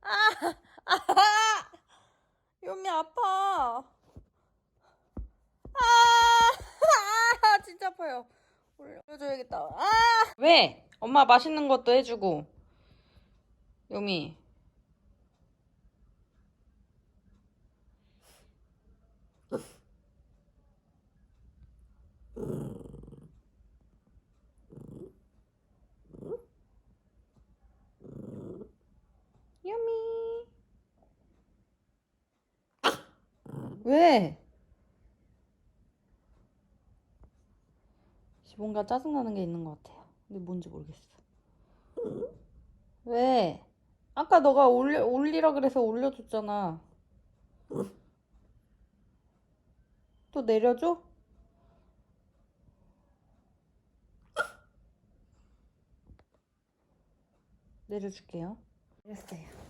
아, 아, 요미 아파. 아, 아, 진짜 아파요. 올려줘야겠다. 아, 왜? 엄마 맛있는 것도 해주고. 요미. 요미. 왜? 뭔가 짜증나는 게 있는 것 같아요. 근데 뭔지 모르겠어. 왜? 아까 너가 올려, 올리라 그래서 올려줬잖아. 또 내려줘? 내려줄게요. 내렸어요.